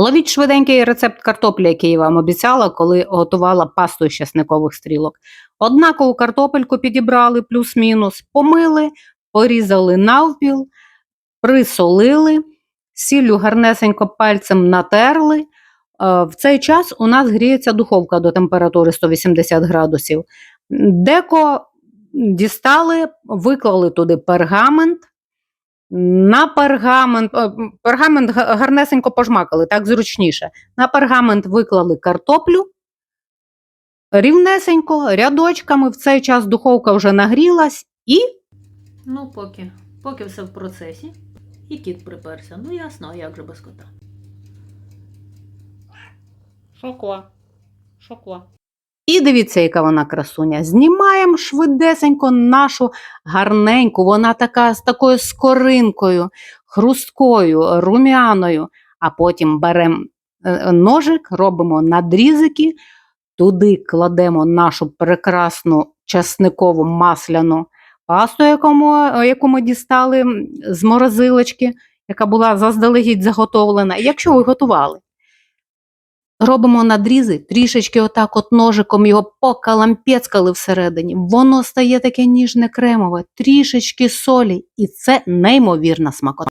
Ловіть швиденький рецепт картоплі, який я вам обіцяла, коли готувала пасту із часникових стрілок. Однакову картопельку підібрали плюс-мінус, помили, порізали навпіл, присолили, сіллю гарнесенько пальцем натерли. Е, В цей час у нас гріється духовка до температури 180 градусів. Деко дістали, виклали туди пергамент. На пергамент, е, пергамент гарнесенько пожмакали, так зручніше. На пергамент виклали картоплю. Рівнесенько, рядочками. В цей час духовка вже нагрілась і. Ну, поки, поки все в процесі. І кіт приперся. Ну, ясно, а як же без кота. Шокла. Шокла. І дивіться, яка вона красуня. Знімаємо швидесенько нашу гарненьку, вона така з такою скоринкою, хрусткою, рум'яною. А потім беремо е, ножик, робимо надрізики, туди кладемо нашу прекрасну часникову масляну пасту, якому, е, яку ми дістали з морозилочки, яка була заздалегідь заготовлена. Якщо ви готували, робимо надрізи, трішечки отак от ножиком його покалампецькали всередині. Воно стає таке ніжне кремове, трішечки солі, і це неймовірна смакота.